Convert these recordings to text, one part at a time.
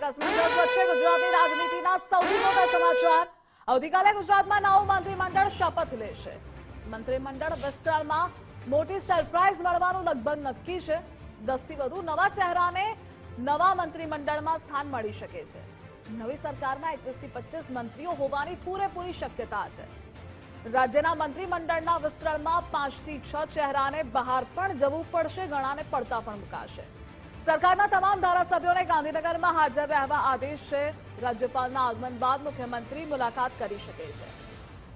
વધુ નવા ચહેરાને નવા મંત્રીમંડળમાં સ્થાન મળી શકે છે. નવી સરકારમાં એકવીસથી પચીસ મંત્રીઓ હોવાની પૂરેપૂરી શક્યતા છે. રાજ્યના મંત્રીમંડળના વિસ્તરણમાં પાંચથી છ ચહેરાને બહાર પણ જવું પડશે, ઘણાને પડતા પણ મુકાશે. સરકારના તમામ ધારાસભ્યોને ગાંધીનગરમાં હાજર રહેવા આદેશ છે. રાજ્યપાલના આગમન બાદ મુખ્યમંત્રી મુલાકાત કરી શકે છે.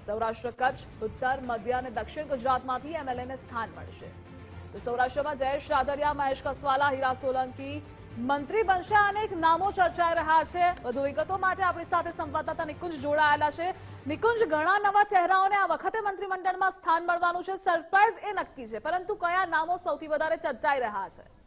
સૌરાષ્ટ્ર કચ્છ, ઉત્તર, મધ્ય અને દક્ષિણ ગુજરાતમાંથી એમએલએને સ્થાન મળશે. તો સૌરાષ્ટ્રમાં જયેશ રાદડિયા, મહેશ કસવાલા, હીરા સોલંકી મંત્રી બનશે. અનેક નામો ચર્ચાઈ રહ્યા છે. વધુ વિગતો માટે આપણી સાથે સંવાદદાતા નિકુંજ જોડાયેલા છે. નિકુંજ, ઘણા નવા ચહેરાઓને આ વખતે મંત્રીમંડળમાં સ્થાન મળવાનું છે. સરપ્રાઇઝ એ નક્કી છે. પરંતુ કયા નામો સૌથી વધારે ચર્ચાઈ રહ્યા છે?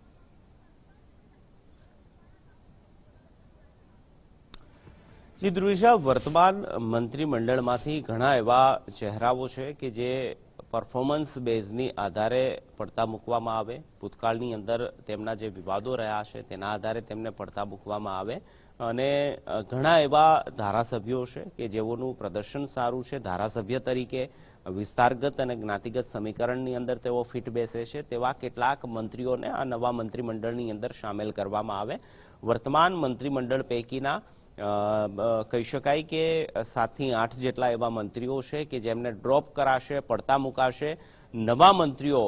ધ્રુવિશા, વર્તમાન મંત્રીમંડળમાંથી ઘણા એવા ચહેરાઓ છે કે જે પરફોર્મન્સ બેઝની આધારે પડતા મૂકવામાં આવે. ભૂતકાળની અંદર તેમના જે વિવાદો રહ્યા છે તેના આધારે તેમને પડતા મૂકવામાં આવે. અને ઘણા એવા ધારાસભ્યો છે કે જેઓનું પ્રદર્શન સારું છે. ધારાસભ્ય તરીકે વિસ્તારગત અને જ્ઞાતિગત સમીકરણની અંદર તેઓ ફિટ બેસે છે. તેવા કેટલાક મંત્રીઓને આ નવા મંત્રીમંડળની અંદર સામેલ કરવામાં આવે. વર્તમાન મંત્રીમંડળ પૈકીના કહી શકાય કે સાતથી આઠ જેટલા એવા મંત્રીઓ છે કે જેમને ડ્રોપ કરાશે, પડતા મુકાશે. નવા મંત્રીઓ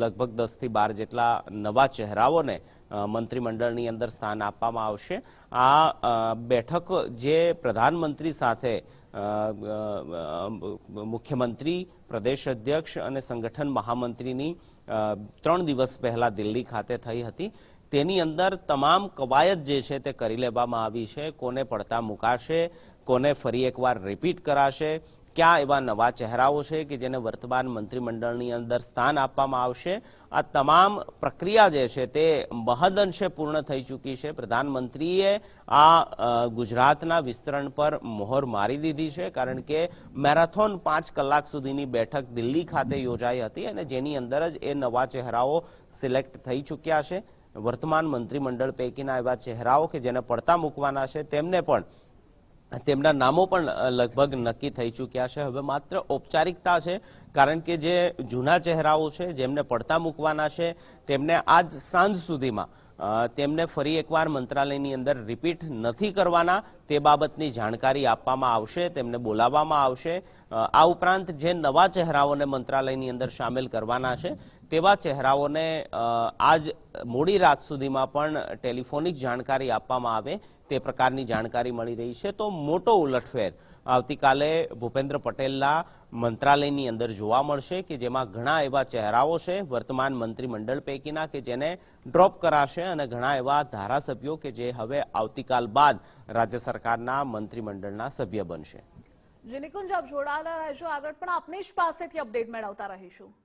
લગભગ દસથી બાર જેટલા નવા ચહેરાઓને મંત્રીમંડળની અંદર સ્થાન આપવામાં આવશે. આ બેઠક જે પ્રધાનમંત્રી સાથે મુખ્યમંત્રી, પ્રદેશ અધ્યક્ષ અને સંગઠન મહામંત્રીની ત્રણ દિવસ પહેલા દિલ્હી ખાતે થઈ હતી. તેની અંદર તમામ કવાયત જે છે તે કરી લેવામાં આવી છે. કોને પડતા મુકાશે, કોને ફરી એકવાર રિપીટ કરાશે, ક્યાં એવા નવા ચહેરાઓ છે કે જેને વર્તમાન મંત્રીમંડળની અંદર સ્થાન આપવામાં આવશે. આ તમામ પ્રક્રિયા જે છે તે મહદઅંશે પૂર્ણ થઈ ચૂકી છે. પ્રધાનમંત્રીએ આ ગુજરાતના વિસ્તરણ પર મોહર મારી દીધી છે, કારણ કે મેરેથોન પાંચ કલાક સુધીની બેઠક દિલ્હી ખાતે યોજાઈ હતી અને જેની અંદર જ એ નવા ચહેરાઓ સિલેક્ટ થઈ ચૂક્યા છે. વર્તમાન મંત્રીમંડળ પૈકીના એવા ચહેરાઓ કે જેને પડતા મૂકવાના છે, તેમને પણ તેમના નામો પણ લગભગ નક્કી થઈ ચૂક્યા છે. હવે માત્ર ઔપચારિકતા છે, કારણ કે જે જૂના ચહેરાઓ છે, જેમને પડતા મૂકવાના છે, તેમને આજ સાંજ સુધીમાં તેમને ફરી એકવાર મંત્રાલયની અંદર રિપીટ નથી કરવાના. તે બાબતની જાણકારી આપવામાં આવશે, તેમને બોલાવવામાં આવશે. આ ઉપરાંત જે નવા ચહેરાઓને મંત્રાલયની અંદર સામેલ કરવાના છે, તેવા ચહેરાઓને આજ મોડી રાત સુધીમાં પણ ટેલિફોનિક જાણકારી આપવામાં આવે, તે પ્રકારની જાણકારી મળી રહી છે. તો મોટો ઉલટફેર આવતીકાલે ભૂપેન્દ્ર પટેલના મંત્રાલયની અંદર જોવા મળશે કે જેમાં ઘણા એવા ચહેરાઓ છે, વર્તમાન મંત્રીમંડળ પૈકીના કે જેને ડ્રોપ કરાશે અને ઘણા એવા ધારાસભ્યો કે જે હવે આવતીકાલ બાદ રાજ્ય સરકારના મંત્રીમંડળના સભ્ય બનશે. જે નિકુંજ, આપ જોડાયેલા રહેશો. આગળ પણ આપની જ પાસેથી અપડેટ મેળવતા રહીશું.